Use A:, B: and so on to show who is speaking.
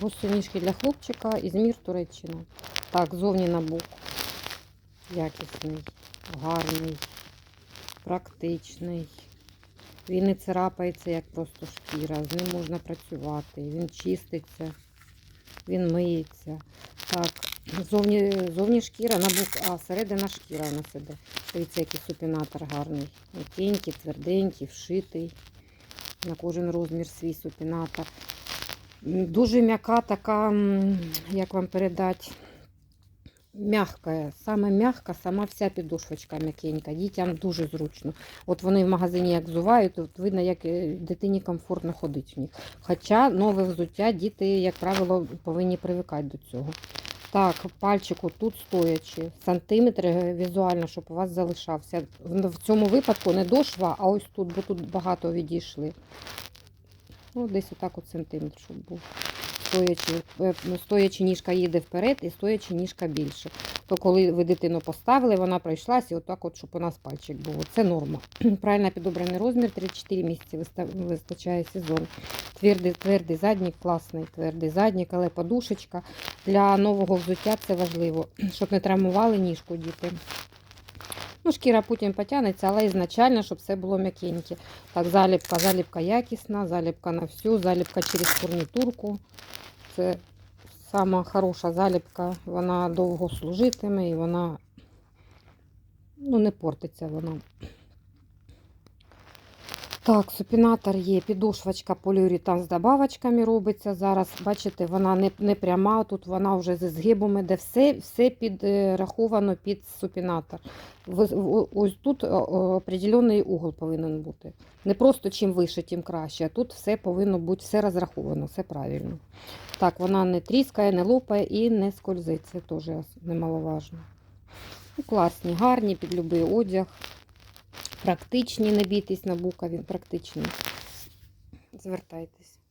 A: Босоніжки для хлопчика, Ізмір, Туреччина. Так, зовні набук. Якісний, гарний, практичний. Він не царапається, як просто шкіра. З ним можна працювати. Він чиститься, він миється. Так, зовні, зовні шкіра, набук, а середина шкіра у нас іде. Дивіться, який супінатор гарний. М'якенький, тверденький, вшитий. На кожен розмір свій супінатор. Дуже м'яка така, як вам передати, м'яка. Саме м'яка, сама вся підошвочка м'якенька. Дітям дуже зручно. От вони в магазині як зувають, от видно, як е, дитині комфортно ходить в них. Хоча нове взуття діти, як правило, повинні привикати до цього. Так, пальчику тут стоячи, сантиметр е, візуально, щоб у вас залишався. В цьому випадку не до шва, а ось тут, бо тут багато відійшли. Ну, десь отак от сантиметр, щоб був. Стоячи, е, ну, стоячи ніжка їде вперед і стоячи ніжка більше. То коли ви дитину поставили, вона пройшлась і отак, от, щоб у нас пальчик був. Це норма. Правильно підобраний розмір 3-4 місяці вистачає сезон. Твердий, твердий заднік, класний твердий заднік, але подушечка. Для нового взуття це важливо, щоб не травмували ніжку діти. Ну, шкіра потім потягнеться, але ізначально, щоб все було м'якеньке. Так, заліпка, заліпка якісна, заліпка на всю, заліпка через фурнітурку. Це сама хороша заліпка, вона довго служитиме і вона ну, не портиться вона. Так, супінатор є, підошвочка поліуретан з добавочками робиться зараз. Бачите, вона не, не пряма, тут вона вже зі згибами, де все, все підраховано під супінатор. Ось тут о, о, определений угол повинен бути. Не просто чим вище, тим краще, а тут все повинно бути, все розраховано, все правильно. Так, вона не тріскає, не лопає і не скользить. Це теж немаловажно. Ну, класні, гарні під будь-який одяг. Практичні, не бійтесь на бука, він практичний. Звертайтесь.